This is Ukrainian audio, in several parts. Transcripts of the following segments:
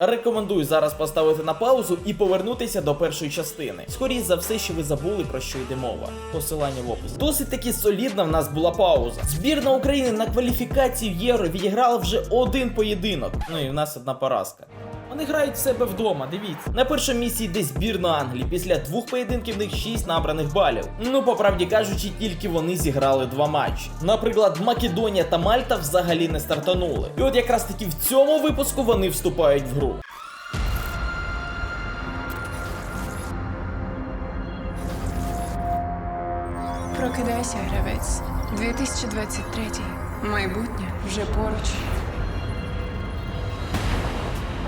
Рекомендую зараз поставити на паузу і повернутися до першої частини. Скоріше за все, що ви забули про що йде мова. Посилання в описі. Досить таки солідна в нас була пауза. Збірна України на кваліфікації в Євро відіграла вже один поєдинок. Ну і в нас одна поразка. Вони грають в себе вдома, дивіться. На першому місці йде збірна Англії. Після двох поєдинків в них 6 набраних балів. Ну, по правді кажучи, тільки вони зіграли два матчі. Наприклад, Македонія та Мальта взагалі не стартанули. І от якраз таки в цьому випуску вони вступають в гру. Прокидайся, гравець. 2023. Майбутнє вже поруч.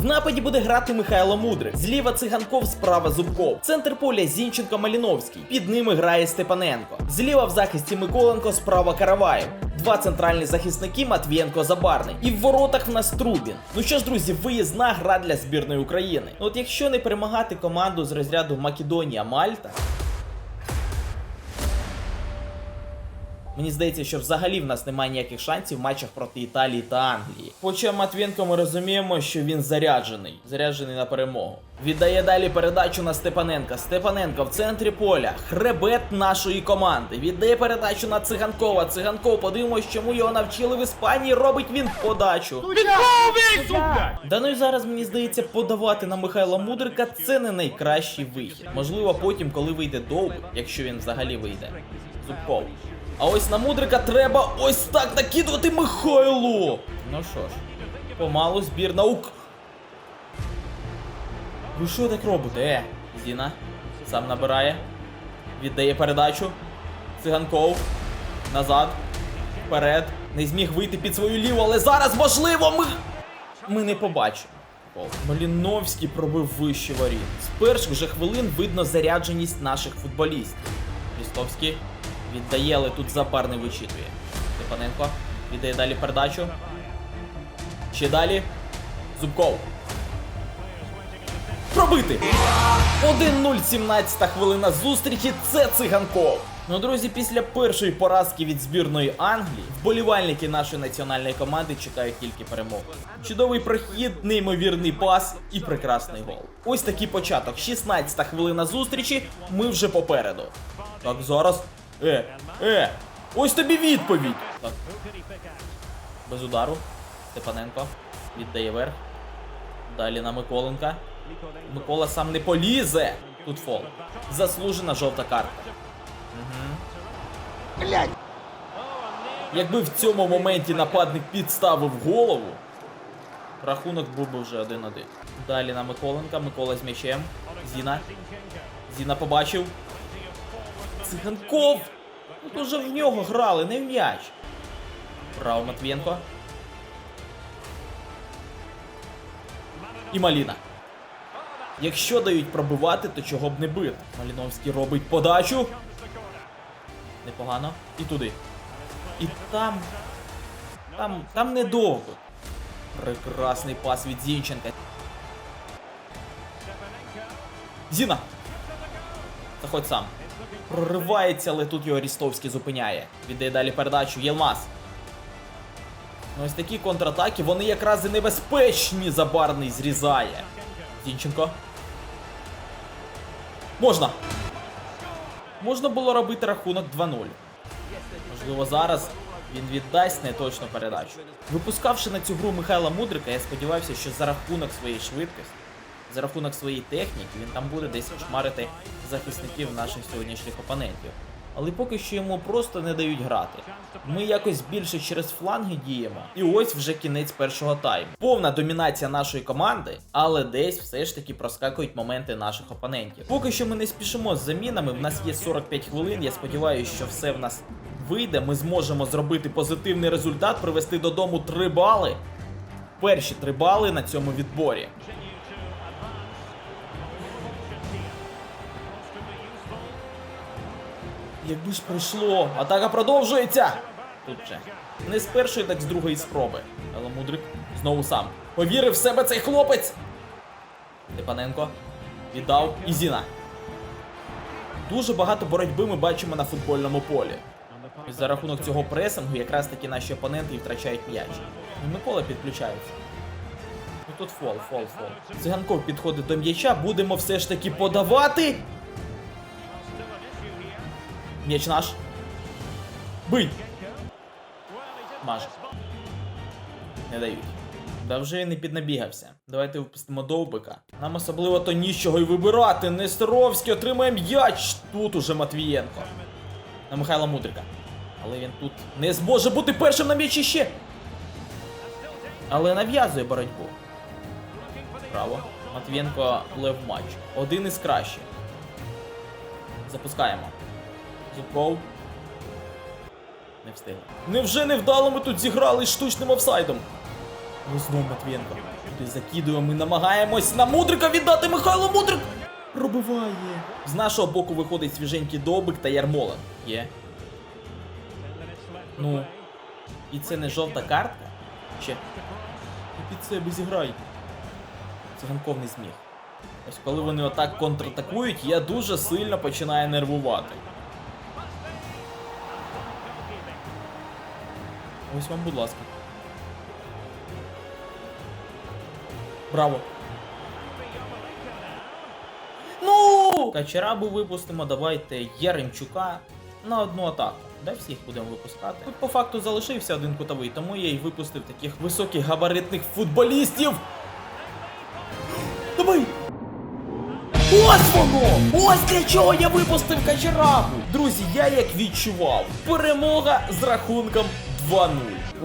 В нападі буде грати Михайло Мудрик. Зліва циганков, справа Зубков. Центр поля Зінченко Маліновський. Під ними грає Степаненко. Зліва в захисті Миколенко, справа Караваєв. Два центральні захисники Матвієнко Забарний. І в воротах в нас Трубін. Ну що ж, друзі, виїзна гра для збірної України. Ну от якщо не перемагати команду з розряду Македонія Мальта. Мені здається, що взагалі в нас немає ніяких шансів в матчах проти Італії та Англії. Хоча Матвієнко ми розуміємо, що він заряджений, заряджений на перемогу. Віддає далі передачу на Степаненка. Степаненко в центрі поля. Хребет нашої команди. Віддає передачу на циганкова. Циганков, подивимось, чому його навчили в Іспанії. Робить він подачу. Да ну і зараз мені здається, подавати на Михайла Мудрика це не найкращий вихід. Можливо, потім, коли вийде довго, якщо він взагалі вийде. Зубков. А ось на Мудрика треба ось так накидувати Михайло. Ну що ж, помалу збірна Ук. Ви що так робите? Е, Зіна сам набирає. Віддає передачу. Циганков. Назад. Вперед. Не зміг вийти під свою ліву, але зараз можливо ми. Ми не побачимо. Маліновський пробив вище воріт. З перших же хвилин видно зарядженість наших футболістів. Рістовський віддає, але тут запарний вичитує. Степаненко віддає далі передачу. Ще далі. Зубков. Пробити! 1-0, 17 хвилина зустрічі. Це циганков. Ну, друзі, після першої поразки від збірної Англії вболівальники нашої національної команди чекають тільки перемоги. Чудовий прохід, неймовірний пас і прекрасний гол. Ось такий початок. 16 хвилина зустрічі. Ми вже попереду. Так, зараз. Е, е, ось тобі відповідь. Так. Без удару. Степаненко віддає верх. Далі на Миколенка. Микола сам не полізе. Тут фол. Заслужена жовта картка. Угу. Якби в цьому моменті нападник підставив голову, рахунок був би вже 1-1. Далі на Миколенка. Микола з м'ячем. Зіна. Зіна побачив. Циганков! Тут уже в нього грали, не в м'яч. Право Матвієнко. І Маліна. Якщо дають пробивати, то чого б не бити. Маліновський робить подачу. Непогано. І туди. І там. Там. Там недовго. Прекрасний пас від Зінченка. Зіна! Заходь сам. Проривається, але тут його Рістовський зупиняє. Віддає далі передачу. Єлмаз. Ну, ось такі контратаки, вони якраз і небезпечні. Забарний зрізає. Зінченко. Можна. Можна було робити рахунок 2-0. Можливо, зараз він віддасть неточну передачу. Випускавши на цю гру Михайла Мудрика, я сподівався, що за рахунок своєї швидкості, за рахунок своєї техніки, він там буде десь шмарити захисників наших сьогоднішніх опонентів. Але поки що йому просто не дають грати. Ми якось більше через фланги діємо. І ось вже кінець першого тайму. Повна домінація нашої команди, але десь все ж таки проскакують моменти наших опонентів. Поки що ми не спішимо з замінами. В нас є 45 хвилин. Я сподіваюся, що все в нас вийде. Ми зможемо зробити позитивний результат, привести додому 3 бали. Перші 3 бали на цьому відборі. Якби ж пройшло, атака продовжується. Тут же. Не з першої, так з другої спроби. Але мудрик знову сам. Повірив в себе цей хлопець. Степаненко віддав і Зіна. Дуже багато боротьби ми бачимо на футбольному полі. За рахунок цього пресингу якраз таки наші опоненти і втрачають м'яч. Микола підключається. Ну тут фол, фол, фол. Циганков підходить до м'яча, будемо все ж таки подавати. М'яч наш. Бий! Маже. Не дають. Да вже і не піднабігався. Давайте випустимо довбика. Нам особливо то нічого й вибирати. Нестеровський отримає м'яч. Тут уже Матвієнко. На Михайла Мудрика. Але він тут не зможе бути першим на м'ячі ще. Але нав'язує боротьбу. Право. Матвієнко лев матч. Один із кращих. Запускаємо. Зубков. Не встигли. Невже невдало ми тут зіграли штучним офсайдом? Ну знову Матвієнко. Туди закидуємо, ми намагаємось на Мудрика віддати Михайло Мудрик! Пробиває. З нашого боку виходить свіженький Довбик та Ярмолин. Є. Ну. І це не жовта картка? Ще. Ну під себе зіграй. Циганков не зміг. Ось коли вони отак контратакують, я дуже сильно починаю нервувати. Ось вам, будь ласка. Браво. Ну! Качарабу випустимо, давайте Яремчука на одну атаку. Да, всіх будемо випускати. Тут по факту залишився один кутовий, тому я й випустив таких високих габаритних футболістів. Давай! Ось воно! Ось для чого я випустив Качарабу! Друзі, я як відчував. Перемога з рахунком 2-0.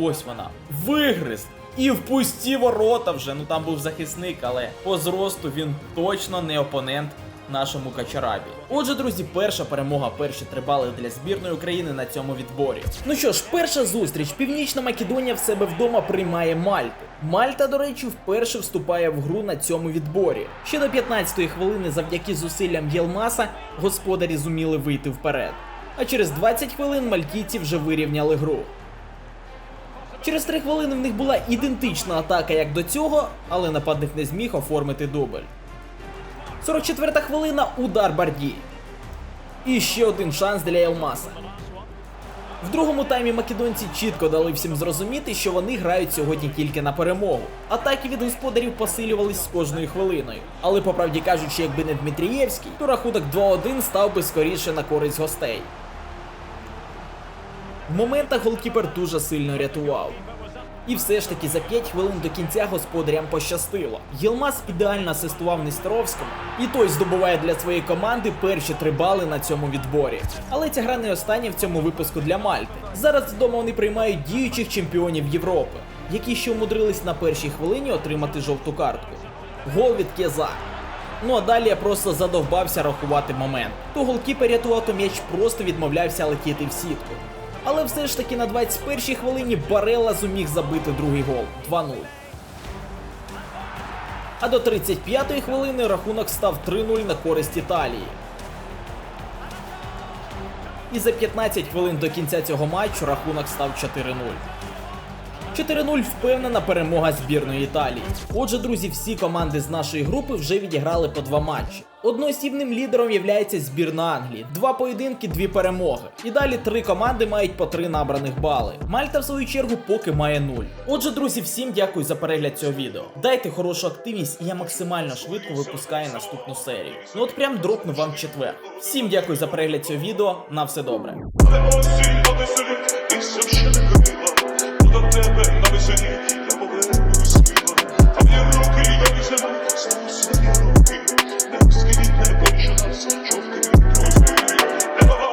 Ось вона. Вигриз. І в пусті ворота вже. Ну там був захисник, але по зросту він точно не опонент нашому Качарабі. Отже, друзі, перша перемога, перші три бали для збірної України на цьому відборі. Ну що ж, перша зустріч. Північна Македонія в себе вдома приймає Мальту. Мальта, до речі, вперше вступає в гру на цьому відборі. Ще до 15-ї хвилини, завдяки зусиллям Єлмаса, господарі зуміли вийти вперед. А через 20 хвилин мальтійці вже вирівняли гру. Через 3 хвилини в них була ідентична атака, як до цього, але нападник не зміг оформити дубль. 44 хвилина удар Барді. І ще один шанс для Елмаса. В другому таймі македонці чітко дали всім зрозуміти, що вони грають сьогодні тільки на перемогу. Атаки від господарів посилювались з кожною хвилиною. Але по правді кажучи, якби не Дмитрієвський, то рахунок 2-1 став би скоріше на користь гостей. В моментах голкіпер дуже сильно рятував. І все ж таки за 5 хвилин до кінця господарям пощастило. Єлмаз ідеально асистував Нестеровському, і той здобуває для своєї команди перші три бали на цьому відборі. Але ця гра не остання в цьому випуску для Мальти. Зараз вдома вони приймають діючих чемпіонів Європи, які ще умудрились на першій хвилині отримати жовту картку. Гол від Кеза. Ну а далі я просто задовбався рахувати момент. То голкіпер рятував, то м'яч просто відмовлявся летіти в сітку. Але все ж таки на 21-й хвилині Барелла зуміг забити другий гол 2-0. А до 35-ї хвилини рахунок став 3-0 на користь Італії. І за 15 хвилин до кінця цього матчу рахунок став 4-0. 4-0 впевнена перемога збірної Італії. Отже, друзі, всі команди з нашої групи вже відіграли по два матчі. Одноосібним лідером є збірна Англії. Два поєдинки, дві перемоги. І далі три команди мають по три набраних бали. Мальта, в свою чергу, поки має нуль. Отже, друзі, всім дякую за перегляд цього відео. Дайте хорошу активність, і я максимально швидко випускаю наступну серію. Ну от прям дропну вам четвер. Всім дякую за перегляд цього відео. На все добре. Але осінь, а веселі, і